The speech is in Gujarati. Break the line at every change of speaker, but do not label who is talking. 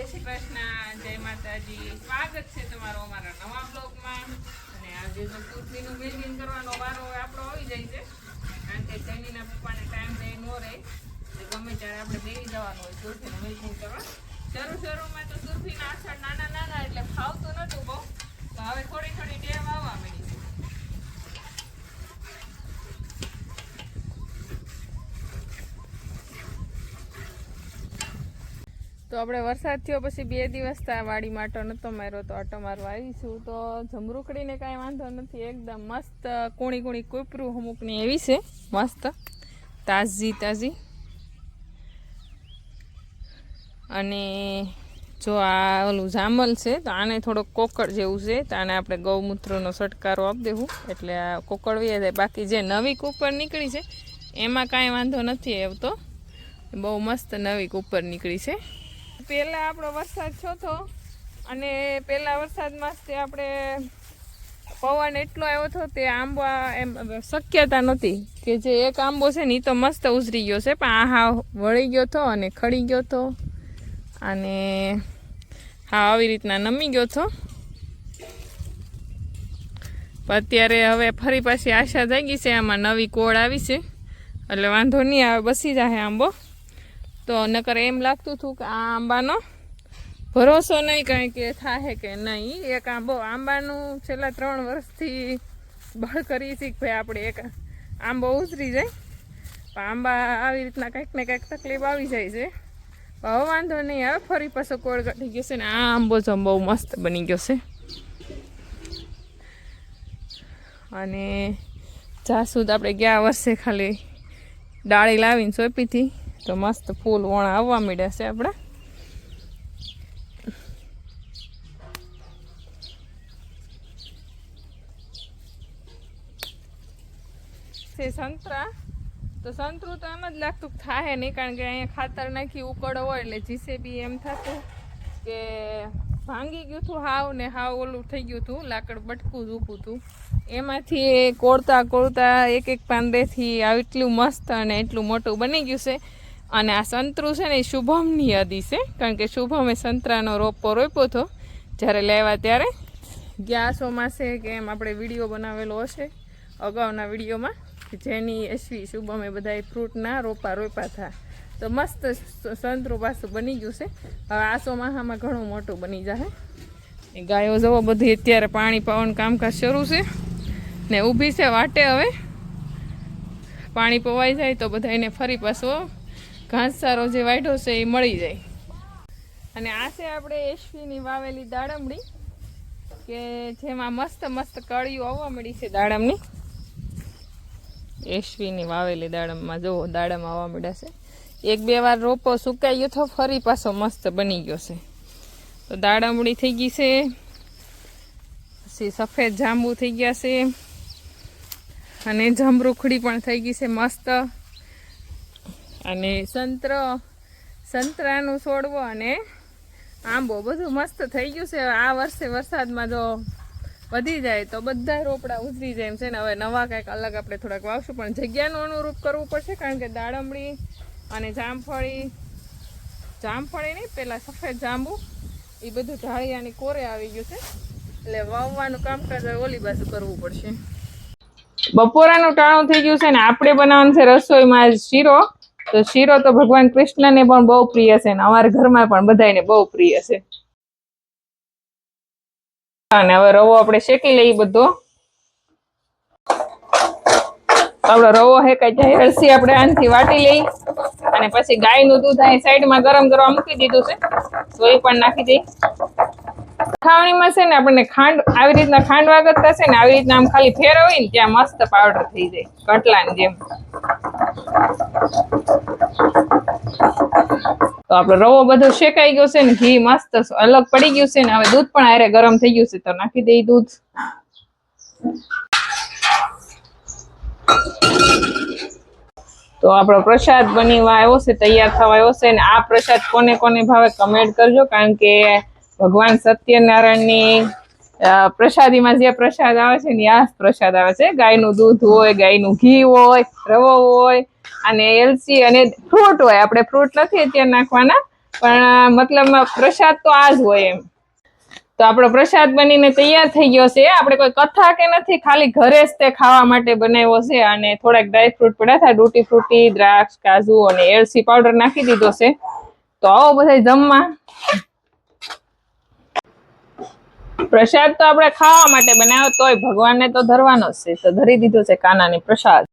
જય શ્રી કૃષ્ણ, જય માતાજી. સ્વાગત છે તમારો અમારા નવા બ્લોગમાં. અને આજે તો કુર્તીનું બિલ્ડિંગ કરવાનો વારો આપણો આવી જાય છે. કારણ કે જૈનીના પપ્પાને ટાઈમ રહે, ન રહે. એટલે ગમે ત્યારે આપણે બેસી જવાનું હોય, સુરતીનું બિલ્ડિંગ કરવા. શરૂ શરૂમાં તો સુરતીના આસળ નાના નાના, એટલે ફાવતું નહોતું બહુ તો હવે થોડી થોડી ટેવ આવવા મળી છે તો આપણે વરસાદ થયો પછી બે દિવસ ત્યાં વાડી માટો નહોતો માર્યો, તો આટો મારવા આવીશું તો જમરૂકડીને કાંઈ વાંધો નથી, એકદમ મસ્ત કૂણી કૂણી કૂપરું અમુકની એવી છે, મસ્ત. તાજી તાજી. અને જો આ ઓલું જામલ છે, તો આને થોડોક કોકડ જેવું છે, તો આને આપણે ગૌમૂત્રનો છટકારો આપી દેવું. એટલે આ કોકડ વહી જાય. બાકી જે નવી કૂપર નીકળી છે, એમાં કાંઈ વાંધો નથી આવતો. બહુ મસ્ત નવી કૂપર નીકળી છે. પહેલાં આપણો વરસાદ થયો હતો અને પહેલાં વરસાદમાં તે આપણે પવન એટલો આવ્યો હતો તે આંબા એમ શક્યતા નહોતી કે જે એક આંબો છે ને એ તો મસ્ત ઉઝરી ગયો છે. પણ આ હા વળી ગયો હતો અને ખડી ગયો હતો અને હા આવી રીતના નમી ગયો હતો. અત્યારે હવે ફરી પાછી આશા જાગી છે, આમાં નવી કોળ આવી છે. એટલે વાંધો નહીં આવે બસી જાય આંબો. તો નકર એમ લાગતું હતું કે આ આંબાનો ભરોસો નહીં કાંઈ કે થાય કે નહીં. એક આંબો આંબાનું છેલ્લા ત્રણ વર્ષથી બળ કરી હતી કે ભાઈ આપણે એક આંબો ઉતરી જાય. પણ આંબા આવી રીતના કંઈક ને કંઈક તકલીફ આવી જાય છે. હવે વાંધો નહીં, હવે ફરી પાછો કોળ ઘટી ગયો છે ને આ આંબો જો બહુ મસ્ત બની ગયો છે. અને જાસૂદ આપણે ગયા વર્ષે ખાલી ડાળી લાવીને સોંપી હતી તો મસ્ત ફૂલ વણા આવવા માંડ્યા છે આપણે. છે સંતરા. તો સંતરું તો એમ જ લાગતું થાય નહીં, કારણ કે અહીંયા ખાતર નાખી ઉકળો હોય એટલે જીસીબી એમ થતું કે ભાંગી ગયું હતું હાવ ને હાવ ઓલું થઈ ગયું હતું લાકડ બટકું જ ઊભું હતું એમાંથી કોળતા કોળતા એક એક પાંદેથી આ એટલું મસ્ત અને એટલું મોટું બની ગયું છે. અને આ સંતરું છે ને એ શુભમની યાદી છે, કારણ કે શુભમે સંતરાનો રોપો રોપ્યો હતો. જ્યારે લેવા ત્યારે ગયા ચોમાસે કે એમ આપણે વીડિયો બનાવેલો હશે, અગાઉના વિડીયોમાં જેની એસવી શુભમે બધાએ ફ્રૂટના રોપા રોપ્યા હતા. તો મસ્ત સંતરું પાછું બની ગયું છે. હવે આ ચોમાસામાં ઘણું મોટું બની જશે એ ગાયો જવો બધી અત્યારે પાણી પાવાનું કામકાજ શરૂ છે. ને ઊભી છે વાટે હવે. પાણી પવાઈ જાય તો બધા એને ફરી પાછો ઘાસચારો જે વાઢ્યો છે એ મળી જાય. અને આ છે આપણે એશવીની વાવેલી દાડમડી, કે જેમાં મસ્ત મસ્ત કળીઓ આવવા મળી છે દાડમની. એશવીની વાવેલી દાડમમાં જુઓ, દાડમ આવવા મળ્યા છે. એક બે વાર રોપો સુકાઈ ગયો તો ફરી પાછો મસ્ત બની ગયો છે. તો દાડમડી થઈ ગઈ છે. પછી સફેદ જાંબુ થઈ ગયા છે. અને જમરૂખડી પણ થઈ ગઈ છે મસ્ત. અને સંતર, સંતરાનું છોડવો અને આંબો, બધું મસ્ત થઈ ગયું છે. આ વર્ષે વરસાદમાં જો વધી જાય તો બધા રોપડા ઉતરી જાય એમ છે ને. હવે નવા કંઈક અલગ આપણે થોડાક વાવશું, પણ જગ્યાનું અનુરૂપ કરવું પડશે, કારણ કે દાડમડી અને જામફળી જામફળી નહીં પહેલાં સફેદ જાંબુ, એ બધું ઢાળિયાની કોરે આવી ગયું છે. એટલે વાવવાનું કામકાજ હવે ઓલી બાજુ કરવું પડશે. બપોરાનું ટાણું થઈ ગયું છે ને, આપણે બનાવવાનું છે રસોઈમાં શીરો. તો શીરો તો ભગવાન કૃષ્ણને પણ બહુ પ્રિય છે ને અમારા ઘરમાં પણ બધાને બહુ પ્રિય છે. અને હવે રવો આપણે શેકી લઈએ બધો. આપણો રવો હેકાઈ જાય હળસી આપણે આનથી વાટી લઈ અને પછી ગાયનું દૂધ અહીં સાઈડમાં ગરમ કરવા મૂકી દીધું છે. તો એ પણ નાખી દઈ. ખાવણીમાં છે ને આપણને ખાંડ, આવી રીતના ખાંડ વાગતતા છે ને આવી રીતના આમ ખાલી ફેરવી ને ત્યાં મસ્ત પાવડર થઈ જાય, કટલાની જેમ. તો આપણો રવો બધો શેકાઈ ગયો છે ને, ઘી મસ્ત અલગ પડી ગયું છે ને, હવે દૂધ પણ આરે ગરમ થઈ ગયું છે, તો નાખી દઈ દૂધ. તો આપણો પ્રસાદ બનીવા આવ્યો છે, તૈયાર થવા આવ્યો છે ને, આ પ્રસાદ કોને કોને ભાવે કમેન્ટ કરજો, કારણ કે ભગવાન સત્યનારાયણની પ્રસાદીમાં જે પ્રસાદ આવે છે ને આ પ્રસાદ આવે છે. ગાયનું દૂધ હોય, ગાયનું ઘી હોય, રવો હોય, અને એલચી અને ફ્રૂટ હોય. આપણે ફ્રૂટ નથી અત્યારે નાખવાના, પણ મતલબ, પ્રસાદ તો આ જ હોય એમ. તો આપણો પ્રસાદ બનીને તૈયાર થઈ ગયો છે. આપણે કોઈ કથા કે નથી, ખાલી ઘરે જ તે ખાવા માટે બનાવ્યો છે અને થોડાક ડ્રાય ફ્રૂટ પડ્યા હતા. ડૂટી ફ્રૂટી, દ્રાક્ષ, કાજુ અને એલસી પાવડર નાખી દીધો છે. તો આવો બધા જમવા. પ્રસાદ તો આપણે ખાવા માટે બનાવ્યો તોય ભગવાનને તો ધરવાનો જ છે. તો ધરી દીધો છે કાનાને પ્રસાદ.